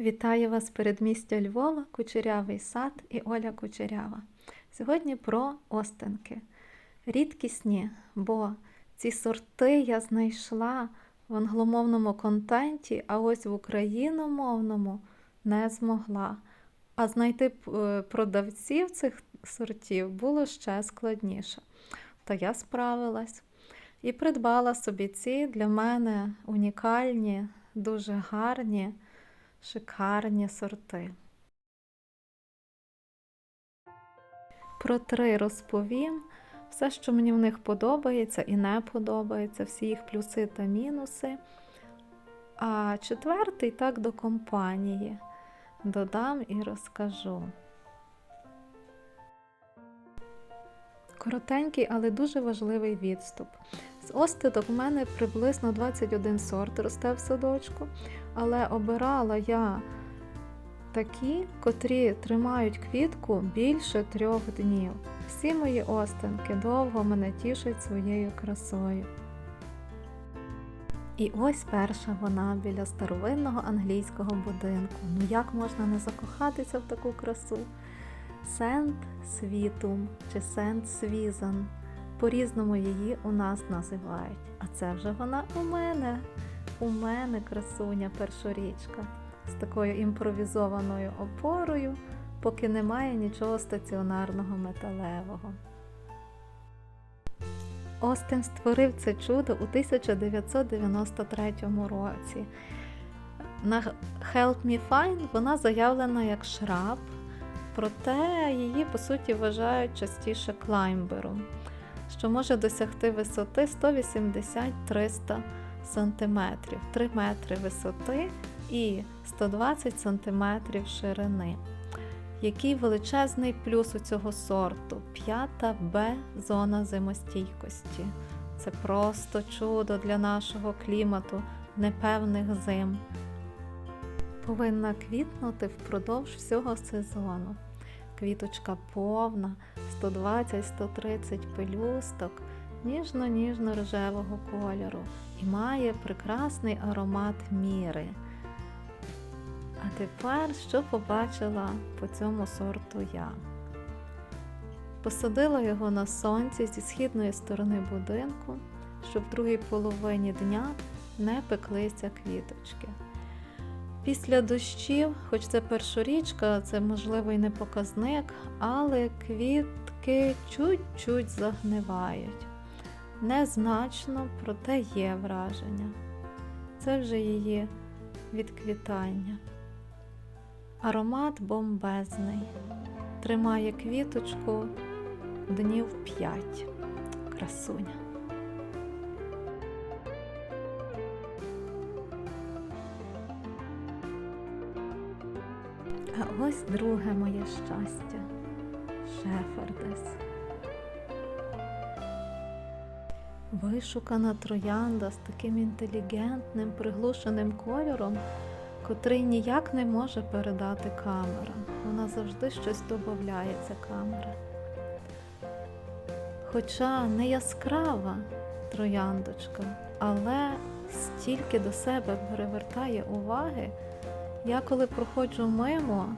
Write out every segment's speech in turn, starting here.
Вітаю вас передмістя Львова, Кучерявий сад і Оля Кучерява. Сьогодні про остинки. Рідкісні, бо ці сорти я знайшла в англомовному контенті, а ось в україномовному не змогла. А знайти е, продавців цих сортів було ще складніше. Та я справилась і придбала собі ці для мене унікальні, дуже гарні шикарні сорти. Про три розповім. Все, що мені в них подобається і не подобається, всі їх плюси та мінуси. А четвертий так до компанії додам і розкажу. Коротенький, але дуже важливий відступ. З остидок в мене приблизно 21 сорт росте в садочку, але обирала я такі, котрі тримають квітку більше трьох днів. Всі мої остинки довго мене тішать своєю красою. І ось перша вона біля старовинного англійського будинку. Ну як можна не закохатися в таку красу? Сент Світум чи Сент Свізан. По-різному її у нас називають. А це вже вона у мене. У мене красуня першорічка з такою імпровізованою опорою, поки немає нічого стаціонарного металевого. Остин створив це чудо у 1993 році. На Help Me Find вона заявлена як шраб, проте її, по суті, вважають частіше клаймбером, що може досягти висоти 180-300 см, 3 метри висоти і 120 см ширини. Який величезний плюс у цього сорту п'ята Б зона зимостійкості. Це просто чудо для нашого клімату, непевних зим. Повинна квітнути впродовж всього сезону. Квіточка повна, 120-130 пелюсток, ніжно-ніжно-рожевого кольору і має прекрасний аромат міри. А тепер що побачила по цьому сорту я? Посадила його на сонці зі східної сторони будинку, щоб в другій половині дня не пеклися квіточки. Після дощів, хоч це першорічка, це можливо і не показник, але квітки чуть-чуть загнивають. Незначно, проте є враження. Це вже її відквітання. Аромат бомбезний. Тримає квіточку днів п'ять. Красуня. Ось друге моє щастя Шефердес. Вишукана троянда з таким інтелігентним, приглушеним кольором, котрий ніяк не може передати камера. Вона завжди щось додає, ця камера. Хоча не яскрава трояндочка, але стільки до себе перевертає уваги. Я коли проходжу мимо,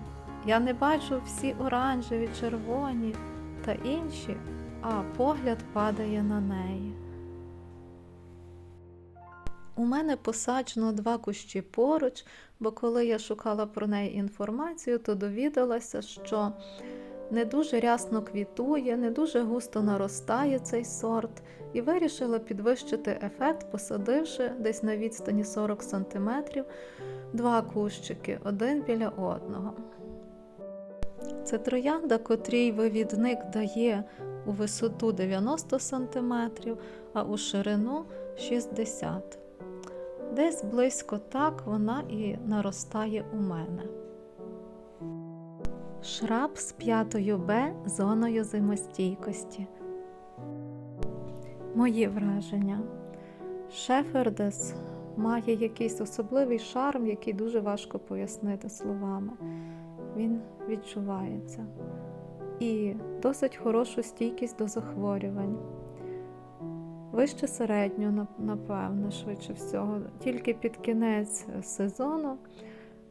я не бачу всі оранжеві, червоні та інші, а погляд падає на неї. У мене посаджено два кущі поруч, бо коли я шукала про неї інформацію, то довідалася, що не дуже рясно квітує, не дуже густо наростає цей сорт, і вирішила підвищити ефект, посадивши десь на відстані 40 см два кущики один біля одного. Це троянда, котрій вивідник дає у висоту 90 см, а у ширину 60 Десь близько так вона і наростає у мене. Шраб з 5 Б зоною зимостійкості. Мої враження. Шефердес має якийсь особливий шарм, який дуже важко пояснити словами. Він відчувається. І досить хорошу стійкість до захворювань. Вище середню, напевно, швидше всього. Тільки під кінець сезону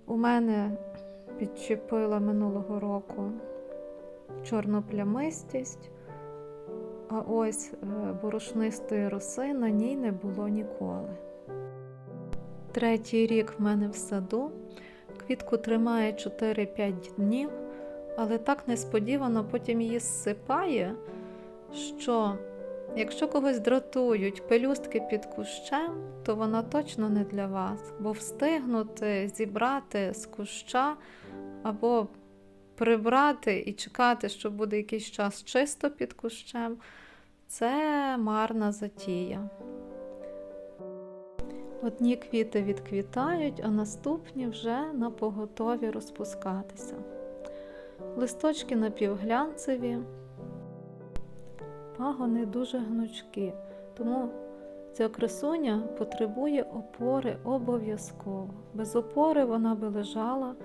У мене підчепила минулого року чорноплямистість, а ось е, борошнистої роси на ній не було ніколи. Третій рік в мене в саду. Квітку тримає 4-5 днів, але так несподівано потім її зсипає, що якщо когось дратують пелюстки під кущем, то вона точно не для вас, бо встигнути зібрати з куща або прибрати і чекати, що буде якийсь час чисто під кущем, це марна затія. Одні квіти відквітають, а наступні вже на поготові розпускатися. Листочки напівглянцеві, пагони дуже гнучкі, тому ця красуня потребує опори обов'язково. Без опори вона би лежала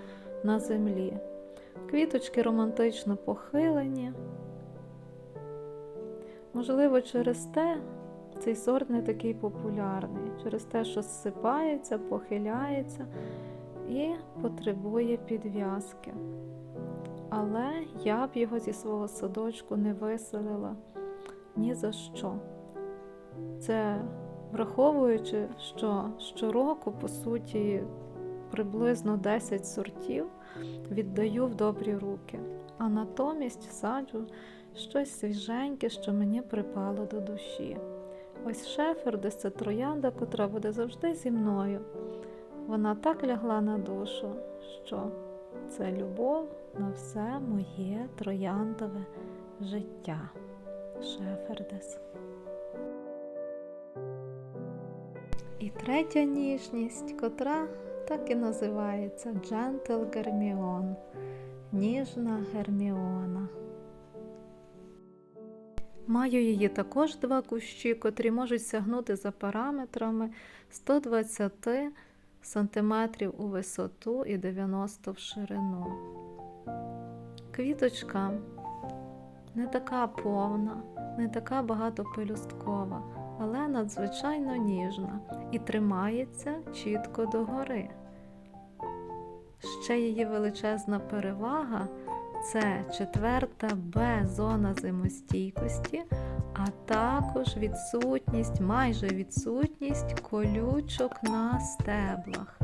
на землі. Квіточки романтично похилені. Можливо, через те цей сорт не такий популярний, через те, що зсипається, похиляється і потребує підв'язки. Але я б його зі свого садочку не виселила ні за що. Це враховуючи, що щороку, по суті, приблизно 10 сортів віддаю в добрі руки, а натомість саджу щось свіженьке, що мені припало до душі. Ось Шефердес це троянда, котра буде завжди зі мною. Вона так лягла на душу, що це любов на все моє трояндове життя. Шефердес. І третя ніжність, котра так і називається Джентл Герміон. Ніжна Герміона. Маю її також два кущі, котрі можуть сягнути за параметрами 120 см у висоту і 90 в ширину. Квіточка не така повна, не така багатопелюсткова, але надзвичайно ніжна і тримається чітко догори. Ще її величезна перевага це четверта Б зона зимостійкості, а також відсутність, майже відсутність колючок на стеблах.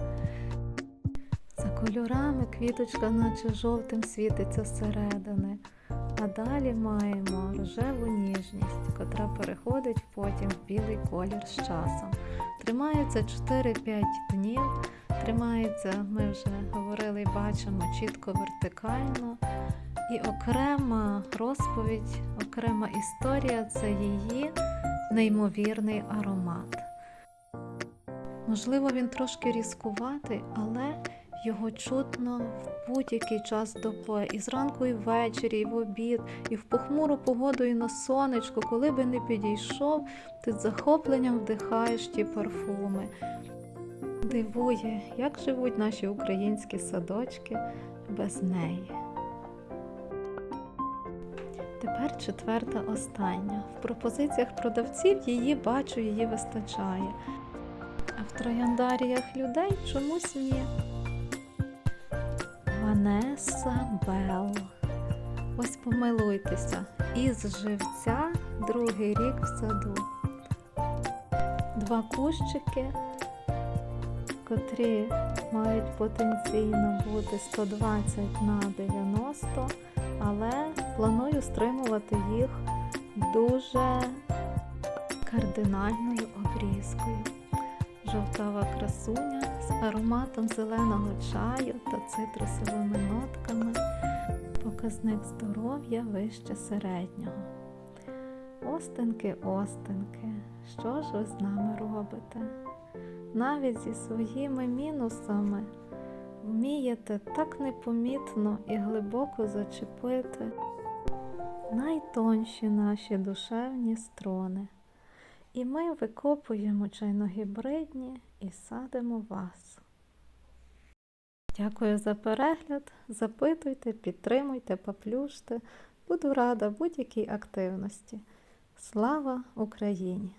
За кольорами квіточка, наче жовтим світиться зсередини, а далі маємо рожеву ніжність, котра переходить потім в білий колір з часом. Тримається 4-5 днів. Тримається, ми вже говорили і бачимо чітко вертикально. І окрема розповідь, окрема історія це її неймовірний аромат. Можливо, він трошки різкуватий, але його чутно в будь-який час доби, і зранку, і ввечері, і в обід, і в похмуру погоду, і на сонечку, коли би не підійшов, ти з захопленням вдихаєш ті парфуми. Дивує, як живуть наші українські садочки без неї. Тепер четверта остання. В пропозиціях продавців її бачу, її вистачає. А в трояндаріях людей чомусь ні. Ванеса Белл. Ось помилуйтеся. Із живця другий рік в саду. Два кущики котрі мають потенційно бути 120 на 90, але планую стримувати їх дуже кардинальною обрізкою. Жовтава красуня з ароматом зеленого чаю та цитрусовими нотками, показник здоров'я вище середнього. Остинки, остинки, що ж ви з нами робите? Навіть зі своїми мінусами вмієте так непомітно і глибоко зачепити найтонші наші душевні струни. І ми викопуємо чайногібридні і садимо вас. Дякую за перегляд. Запитуйте, підтримуйте, поплюште. Буду рада будь-якій активності. Слава Україні!